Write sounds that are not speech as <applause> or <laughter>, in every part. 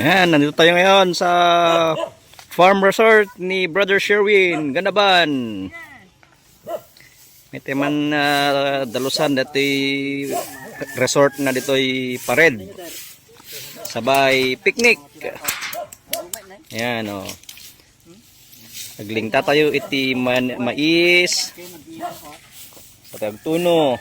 Yan, nandito tayo ngayon sa farm resort ni Brother Sherwin, Ganaban. May teman na dalusan dati resort na dito'y pared. Sabay picnic. Yan o. Oh. Naglingta tayo iti man, mais. Sa tayong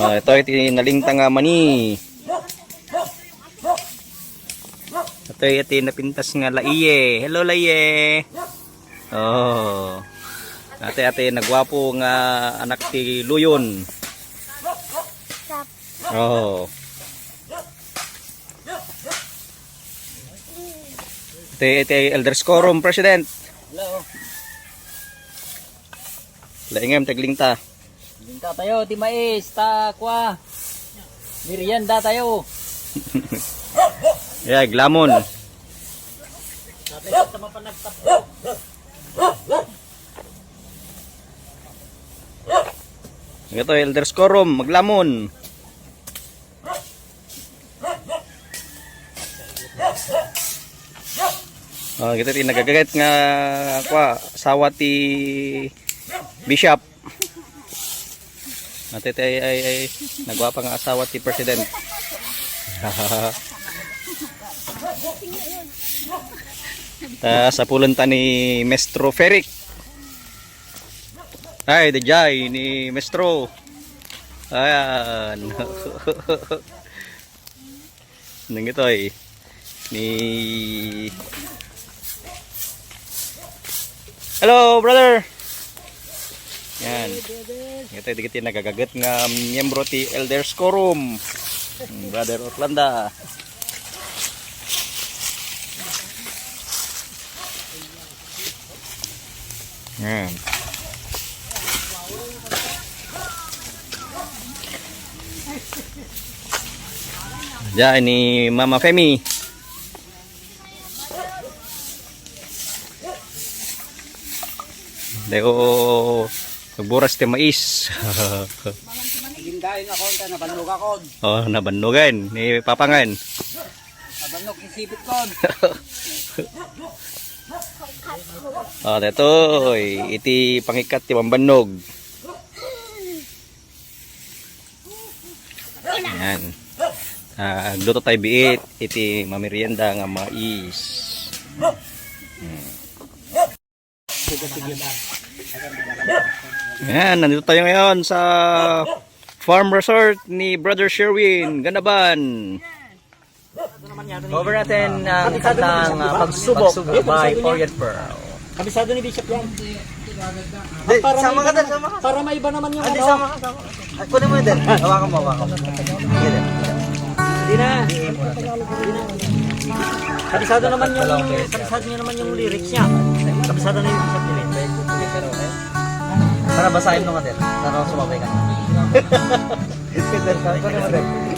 Ah, ito iti nalingta nga mani. Ito iti napintas nga laiye. Hello laiye. Oh. Ate ate nagwapo nga anak ti Luyon. Oh. Ito iti Elder Scorum President. Hello. Laingam taglingta. Linta tayo, ti mais, ta kwa. Merienda tayo. <laughs> Yeah, glamon. Tatay sa. Ito Elder Scorum, maglamon. Oh, kita tin nagagagat nga kwa asawa ti Bishop. Ate ay, ay, ay nagwapa nga asawa ti President. <laughs> Ta sa pulunta ni Mestro Ferric. Ay, dejay ni Mestro. Ayan. <laughs> Nang ito ay ni Hello, brother. Yan. Ito ay digit nagagagat nga miyembro ti Elder Scorum. Brother Orlanda. Yan. Diyan ni Mama Femi. Deo nagburas ti mais. Gindain ako, ta nabanlog ako. oh, nabannugan ni Papangan. Nabanlog isipit ko. Oh, <laughs> dito iti pangikat ti pambannog. Yan. Ah, luto tayo biit iti mamerienda nga mais. Yan, nandito tayo ngayon sa farm resort ni Brother Sherwin, Ganaban. Cover natin ang kantang uh, pagsubok, by Orient Pearl. Kabisado ni Bishop yan. Di, sama ka din, sama ka. Para maiba naman yung ano. sama ka, sama ka. Kunin mo din. Hawakan mo, hawakan mo. Hindi na. Kabisado naman yung kabisado niya naman yung lyrics niya. Kabisado na yung Bishop nila. Para basahin mo ka din. Para sumabay ka. Sige din, kunin mo din.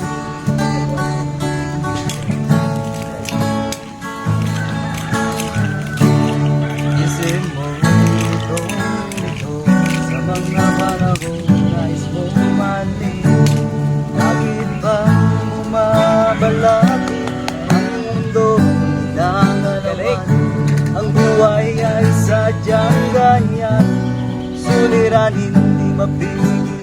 Suliran hindi mapigil